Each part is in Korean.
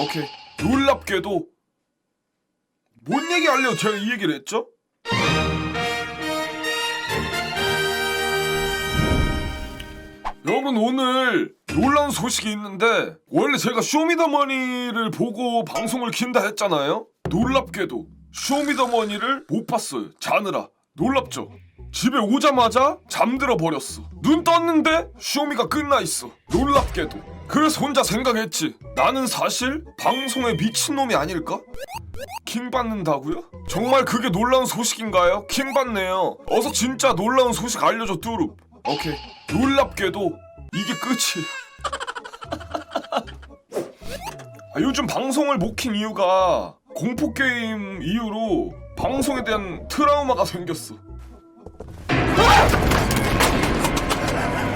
오케이. 놀랍게도 뭔 얘기 하려고 제가 이 얘기를 했죠? 여러분 오늘 놀라운 소식이 있는데 원래 제가 쇼미더머니를 보고 방송을 킨다 했잖아요. 놀랍게도 쇼미더머니를 못 봤어요. 자느라 놀랍죠. 집에 오자마자 잠들어 버렸어. 눈 떴는데 쇼미가 끝나 있어. 놀랍게도. 그래서 혼자 생각했지. 나는 사실 방송에 미친 놈이 아닐까? 킹 받는다고요? 정말 그게 놀라운 소식인가요? 킹 받네요. 어서 진짜 놀라운 소식 알려줘 뚜룹. 오케이. 놀랍게도 이게 끝이에요. 아, 요즘 방송을 못 킨 이유가 공포 게임 이후로 방송에 대한 트라우마가 생겼어.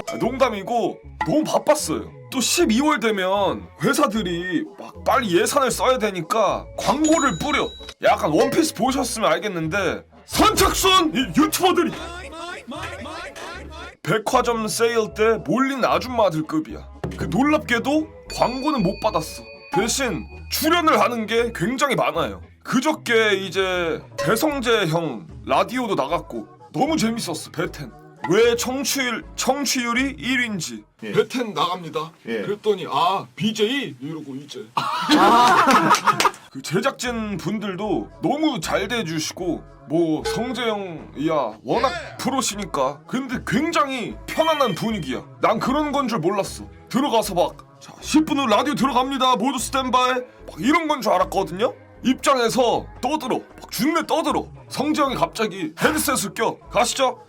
아, 농담이고 너무 바빴어요. 또 12월 되면 회사들이 막 빨리 예산을 써야 되니까 광고를 뿌려. 약간 원피스 보셨으면 알겠는데 선착순 이 유튜버들이 백화점 세일 때 몰린 아줌마들 급이야. 그 놀랍게도 광고는 못 받았어. 대신 출연을 하는 게 굉장히 많아요. 그저께 이제 배성재 형 라디오도 나갔고 너무 재밌었어 베텐. 왜 청취율 청취율이 1위인지. 예. 베텐 나갑니다. 예. 그랬더니 아 BJ 이러고 이제. 그 제작진 분들도 너무 잘 대해주시고 뭐 성재형이야 워낙 프로시니까. 근데 굉장히 편안한 분위기야. 난 그런 건 줄 몰랐어. 들어가서 막 자, 10분 후 라디오 들어갑니다. 모두 스탠바이. 막 이런 건 줄 알았거든요. 입장에서 떠들어. 막 준내 떠들어. 성재형이 갑자기 헤드셋을 껴. 가시죠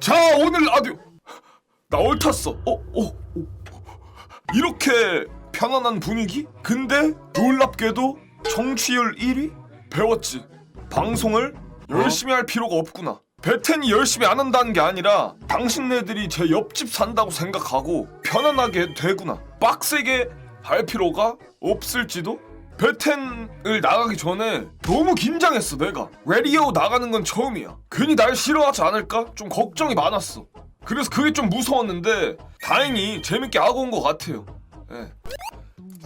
자 오늘 라디오 나 옳았어 어? 어? 어? 이렇게 편안한 분위기? 근데 놀랍게도 청취율 1위? 배웠지. 방송을 열심히 할 필요가 없구나. 베텐이 열심히 안 한다는 게 아니라 당신네들이 제 옆집 산다고 생각하고 편안하게 되구나. 빡세게 할 필요가 없을지도? 베텐을 나가기 전에 너무 긴장했어 내가 레디오 나가는 건 처음이야 괜히 날 싫어하지 않을까? 좀 걱정이 많았어 그래서 그게 좀 무서웠는데 다행히 재밌게 하고 온 것 같아요 예.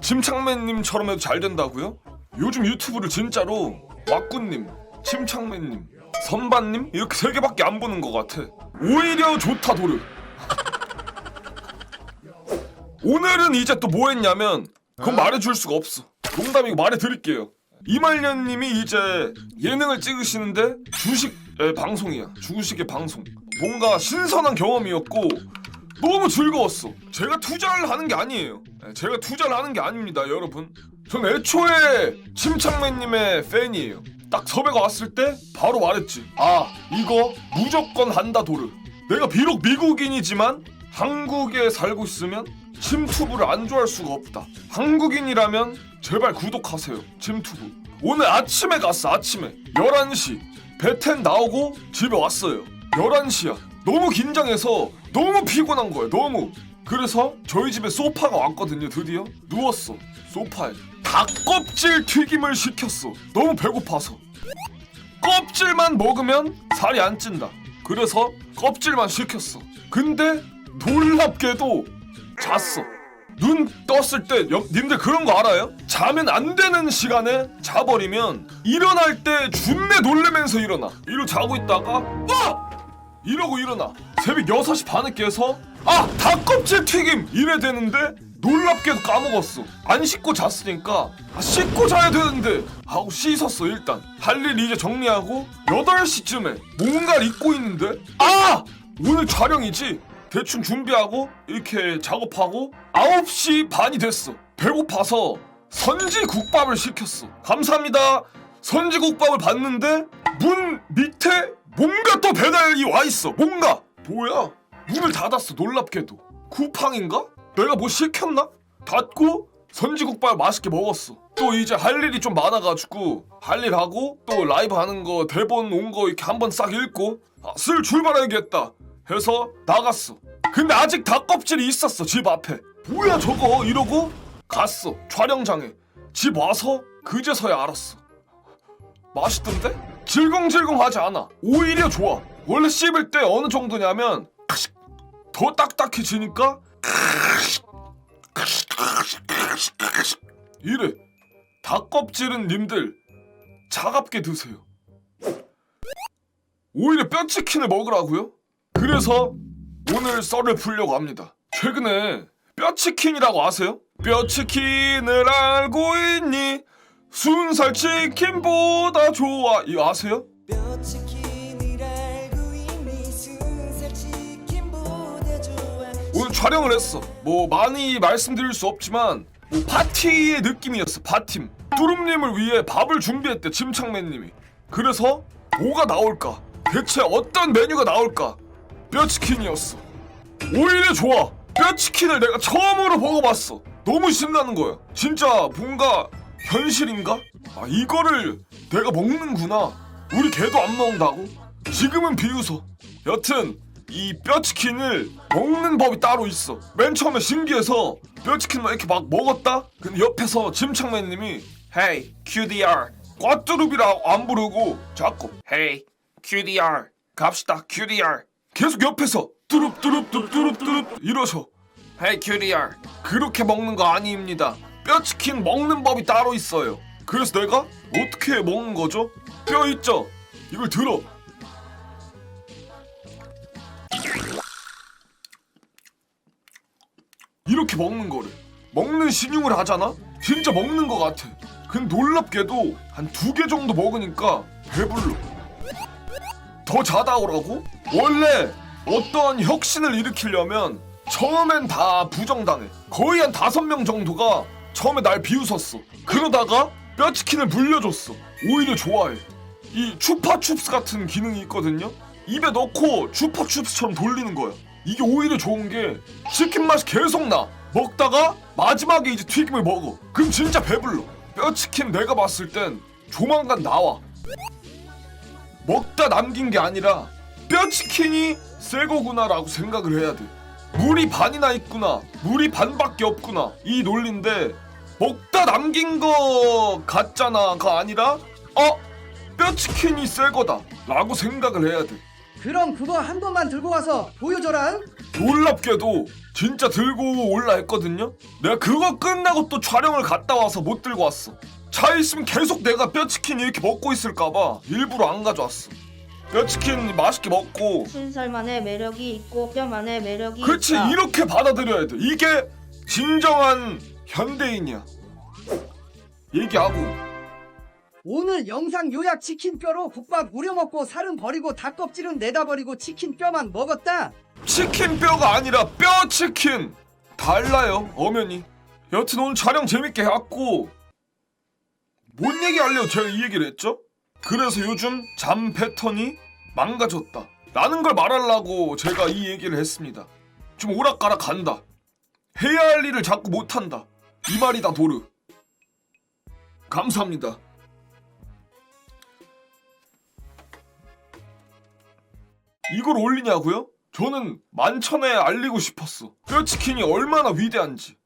침착맨님처럼 해도 잘 된다고요? 요즘 유튜브를 진짜로 왁구님, 침착맨님, 선반님 이렇게 세 개밖에 안 보는 것 같아. 오히려 좋다 도르. 오늘은 이제 또 뭐 했냐면 그건 말해줄 수가 없어. 농담이고 말해드릴게요. 이말년님이 이제 예능을 찍으시는데 주식의 방송이야. 주식의 방송. 뭔가 신선한 경험이었고 너무 즐거웠어. 제가 투자를 하는 게 아니에요. 네, 제가 투자를 하는 게 아닙니다, 여러분. 전 애초에 침착맨님의 팬이에요. 딱 섭외가 왔을 때 바로 말했지. 아, 이거 무조건 한다 도르. 내가 비록 미국인이지만 한국에 살고 있으면 침투부를 안 좋아할 수가 없다. 한국인이라면 제발 구독하세요. 침투부. 오늘 아침에 갔어, 아침에. 11시. 베텐 나오고 집에 왔어요. 11시야. 너무 긴장해서 너무 피곤한 거야, 너무. 그래서 저희 집에 소파가 왔거든요, 드디어. 누웠어, 소파에. 닭껍질 튀김을 시켰어. 너무 배고파서. 껍질만 먹으면 살이 안 찐다. 그래서 껍질만 시켰어. 근데 놀랍게도 잤어. 눈 떴을 때 여, 님들 그런 거 알아요? 자면 안 되는 시간에 자버리면 일어날 때 준내 놀래면서 일어나. 이러고 자고 있다가 아! 이러고 일어나. 새벽 6시 반에 깨서 아! 닭껍질 튀김! 이래 되는데 놀랍게도 까먹었어. 안 씻고 잤으니까 아, 씻고 자야 되는데 하고 씻었어 일단. 할 일 이제 정리하고 8시쯤에 뭔가를 잊고 있는데 아! 오늘 촬영이지? 대충 준비하고 이렇게 작업하고 9시 반이 됐어. 배고파서 선지국밥을 시켰어. 감사합니다. 선지국밥을 봤는데 문 밑에 뭔가 또 배달이 와 있어. 뭔가 뭐야? 문을 닫았어. 놀랍게도 쿠팡인가? 내가 뭐 시켰나? 닫고 선지국밥 맛있게 먹었어. 또 이제 할 일이 좀 많아가지고 할 일 하고 또 라이브 하는 거 대본 온 거 이렇게 한번 싹 읽고 아, 슬 출발해야겠다 해서 나갔어. 근데 아직 닭껍질이 있었어 집 앞에. 뭐야 저거 이러고 갔어 촬영장에. 집 와서 그제서야 알았어. 맛있던데? 질겅질겅하지 않아. 오히려 좋아. 원래 씹을 때 어느 정도냐면 더 딱딱해지니까 이래. 닭껍질은 님들 차갑게 드세요. 오히려 뼈치킨을 먹으라고요? 그래서 오늘 썰을 풀려고 합니다. 최근에 뼈치킨이라고 아세요? 뼈치킨을 알고 있니? 순살 치킨보다 좋아. 이거 아세요? 오늘 촬영을 했어. 뭐 많이 말씀드릴 수 없지만 뭐 파티의 느낌이었어. 파팀. 뚜rum님을 위해 밥을 준비했대. 침착맨님이. 그래서 뭐가 나올까? 대체 어떤 메뉴가 나올까? 뼈치킨이었어. 오히려 좋아. 뼈치킨을 내가 처음으로 먹어봤어. 너무 신나는 거야. 진짜 뭔가 현실인가? 아 이거를 내가 먹는구나. 우리 개도 안 먹는다고? 지금은 비웃어. 여튼 이 뼈치킨을 먹는 법이 따로 있어. 맨 처음에 신기해서 뼈치킨을 이렇게 막 먹었다? 근데 옆에서 짐창맨님이 Hey QDR 꽈뚜루비라고 안 부르고 자꾸 Hey QDR 갑시다 QDR 계속 옆에서 뚜룹 뚜룹 뚜룹 뚜룹 뚜룹 이러셔 Hey QDR 그렇게 먹는 거 아닙니다. 뼈치킨 먹는 법이 따로 있어요. 그래서 내가 어떻게 먹는 거죠? 뼈 있죠? 이걸 들어. 이렇게 먹는 거를 먹는 신용을 하잖아? 진짜 먹는 거 같아 근데 놀랍게도 한 두 개 정도 먹으니까 배불러 더 자다 오라고? 원래 어떤 혁신을 일으키려면 처음엔 다 부정당해. 거의 한 다섯 명 정도가 처음에 날 비웃었어. 그러다가 뼈치킨을 물려줬어. 오히려 좋아해. 이 추파춥스 같은 기능이 있거든요? 입에 넣고 추파춥스처럼 돌리는 거야. 이게 오히려 좋은 게 치킨 맛이 계속 나. 먹다가 마지막에 이제 튀김을 먹어. 그럼 진짜 배불러. 뼈치킨 내가 봤을 땐 조만간 나와 먹다 남긴 게 아니라 뼈치킨이 새 거구나라고 생각을 해야 돼. 물이 반이나 있구나. 물이 반밖에 없구나. 이 논리인데 먹다 남긴 거 같잖아가 아니라 어 뼈치킨이 새 거다라고 생각을 해야 돼. 그럼 그거 한 번만 들고 와서 보여줘라. 놀랍게도 진짜 들고 올라 했거든요. 내가 그거 끝나고 또 촬영을 갔다 와서 못 들고 왔어. 차에 있으면 계속 내가 뼈치킨 이렇게 먹고 있을까봐 일부러 안 가져왔어. 뼈치킨 맛있게 먹고. 신설만의 매력이 있고 뼈만의 매력이 그렇지 있다. 이렇게 받아들여야 돼. 이게 진정한 현대인이야. 얘기하고. 오늘 영상 요약 치킨 뼈로 국밥 우려 먹고 살은 버리고 닭껍질은 내다 버리고 치킨 뼈만 먹었다. 치킨 뼈가 아니라 뼈 치킨. 달라요 엄연히. 여튼 오늘 촬영 재밌게 해왔고 뭔 얘기 하려고 제가 이 얘기를 했죠? 그래서 요즘 잠 패턴이 망가졌다 라는 걸 말하려고 제가 이 얘기를 했습니다 좀 오락가락 간다 해야 할 일을 자꾸 못한다 이 말이다 도르 감사합니다 이걸 올리냐고요? 저는 만천에 알리고 싶었어. 뼈치킨이 얼마나 위대한지.